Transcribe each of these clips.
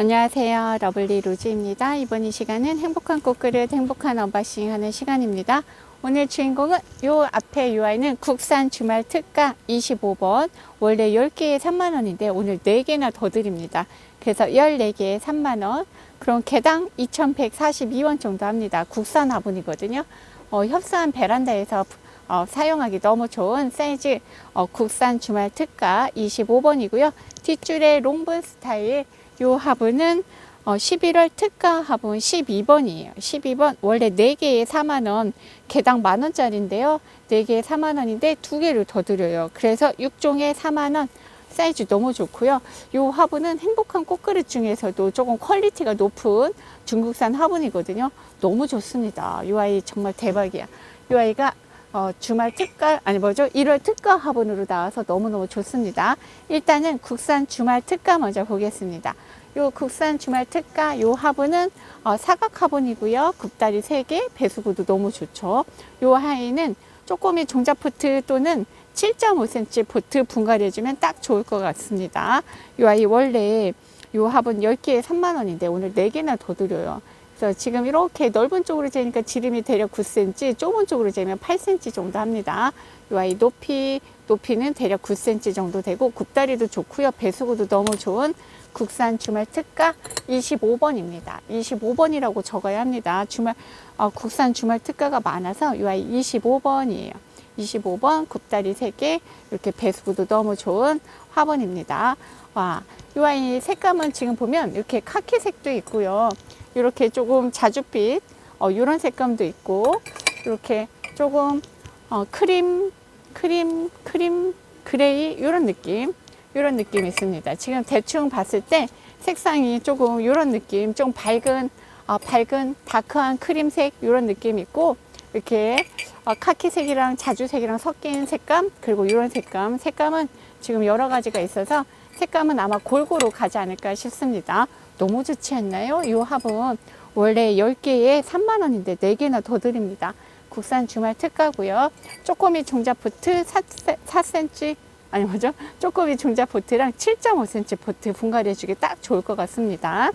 안녕하세요. 러블리 로즈입니다. 이번 이 시간은 행복한 꽃그릇 행복한 언박싱 하는 시간입니다. 오늘 주인공은 요 앞에 요 아이는 국산 주말 특가 25번 원래 10개에 3만원인데 오늘 4개나 더 드립니다. 그래서 14개에 3만원 그럼 개당 2142원 정도 합니다. 국산 화분이거든요. 어, 협소한 베란다에서 어, 사용하기 너무 좋은 사이즈 어, 국산 주말 특가 25번이고요. 뒷줄에 롱분 스타일 요 화분은 어, 11월 특가 화분 12번이에요. 12번 원래 4개에 4만원 개당 만원짜리인데요. 4개에 4만원인데 2개를 더 드려요. 그래서 6종에 4만원 사이즈 너무 좋고요. 요 화분은 행복한 꽃그릇 중에서도 조금 퀄리티가 높은 중국산 화분이거든요. 너무 좋습니다. 요 아이 정말 대박이야. 요 아이가 어, 주말 특가, 아니 뭐죠? 1월 특가 화분으로 나와서 너무너무 좋습니다. 일단은 국산 주말 특가 먼저 보겠습니다. 요 국산 주말 특가 요 화분은 어, 사각 화분이고요. 굽다리 3개, 배수구도 너무 좋죠. 요 하이는 쪼꼬미 종자포트 또는 7.5cm 보트 분갈이해주면 딱 좋을 것 같습니다. 요 아이 원래 요 화분 10개에 3만원인데 오늘 4개나 더 드려요. 그래서 지금 이렇게 넓은 쪽으로 재니까 지름이 대략 9cm, 좁은 쪽으로 재면 8cm 정도 합니다. 요 아이 높이, 높이는 대략 9cm 정도 되고 굽다리도 좋고요. 배수구도 너무 좋은 국산 주말 특가 25번입니다. 25번이라고 적어야 합니다. 주말 어, 국산 주말 특가가 많아서 이 아이 25번이에요. 25번 굽다리 3개 이렇게 배수구도 너무 좋은 화분입니다. 와, 이 아이 색감은 지금 보면 이렇게 카키색도 있고요. 이렇게 조금 자줏빛 어, 이런 색감도 있고 이렇게 조금 어, 크림 크림 크림 그레이 이런 느낌 이런 느낌이 있습니다. 지금 대충 봤을 때 색상이 조금 이런 느낌, 좀 밝은 어, 밝은 다크한 크림색 이런 느낌이 있고 이렇게 어, 카키색이랑 자주색이랑 섞인 색감 그리고 이런 색감 색감은 지금 여러 가지가 있어서 색감은 아마 골고루 가지 않을까 싶습니다. 너무 좋지 않나요? 이 화분 원래 10개에 3만 원인데 4개나 더 드립니다. 국산 주말 특가고요. 쪼꼬미 포트 4, 4cm 아니 뭐죠? 쪼꼬미 종자 포트랑 7.5cm 포트 분갈이 해주기 딱 좋을 것 같습니다.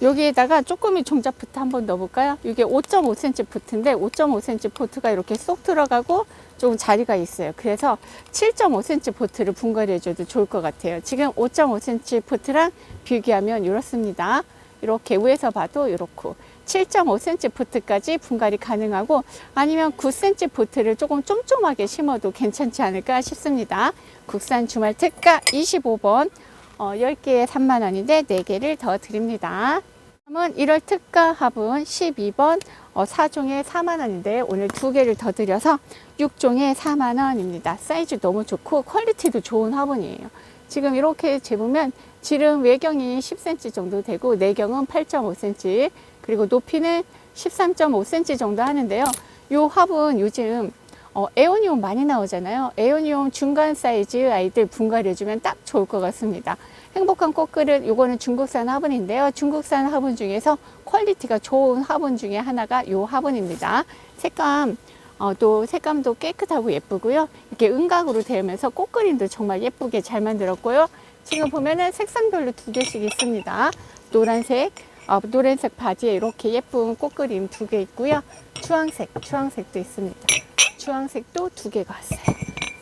여기에다가 쪼꼬미 종자 포트 한번 넣어볼까요? 이게 5.5cm 포트인데 5.5cm 포트가 이렇게 쏙 들어가고 조금 자리가 있어요. 그래서 7.5cm 포트를 분갈이 해줘도 좋을 것 같아요. 지금 5.5cm 포트랑 비교하면 이렇습니다. 이렇게 위에서 봐도 이렇고 7.5cm 포트까지 분갈이 가능하고 아니면 9cm 포트를 조금 쫌쫌하게 심어도 괜찮지 않을까 싶습니다. 국산 주말 특가 25번 어, 10개에 3만 원인데 4개를 더 드립니다. 다음은 1월 특가 화분 12번 어, 4종에 4만 원인데 오늘 2개를 더 드려서 6종에 4만 원입니다. 사이즈 너무 좋고 퀄리티도 좋은 화분이에요. 지금 이렇게 재보면 지름 외경이 10cm 정도 되고 내경은 8.5cm 그리고 높이는 13.5cm 정도 하는데요. 이 화분 요즘 어, 에오니움 많이 나오잖아요. 에오니움 중간 사이즈 아이들 분갈이해주면 딱 좋을 것 같습니다. 행복한 꽃그릇 요거는 중국산 화분인데요. 중국산 화분 중에서 퀄리티가 좋은 화분 중에 하나가 요 화분입니다. 색감 어, 또 색감도 깨끗하고 예쁘고요. 이렇게 은각으로 되면서 꽃그림도 정말 예쁘게 잘 만들었고요. 지금 보면은 색상별로 두 개씩 있습니다. 노란색, 어, 노란색 바지에 이렇게 예쁜 꽃그림 두 개 있고요. 주황색, 주황색도 있습니다. 주황색도 두 개가 왔어요.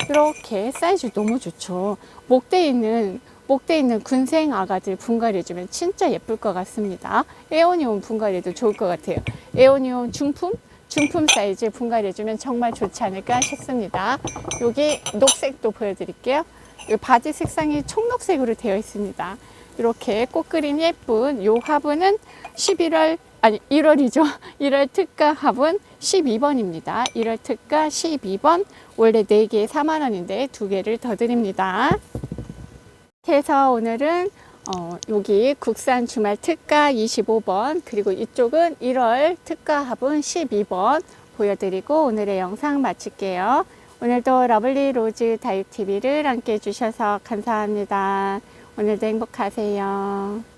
이렇게 사이즈 너무 좋죠. 목대 있는 목대 있는 군생 아가들 분갈이 해주면 진짜 예쁠 것 같습니다. 에오니온 분갈이도 좋을 것 같아요. 에오니온 중품 중품 사이즈 분갈이 해주면 정말 좋지 않을까 싶습니다. 여기 녹색도 보여드릴게요. 이 바지 색상이 청록색으로 되어 있습니다. 이렇게 꽃그림 예쁜 요 화분은 11월 아니 1월이죠. 1월 특가 화분 12번입니다. 1월 특가 12번 원래 4개에 4만 원인데 2개를 더 드립니다. 이렇게 해서 오늘은 어, 여기 국산 주말 특가 25번 그리고 이쪽은 1월 특가 화분 12번 보여드리고 오늘의 영상 마칠게요. 오늘도 러블리 로즈 다육TV를 함께 해주셔서 감사합니다. 오늘도 행복하세요.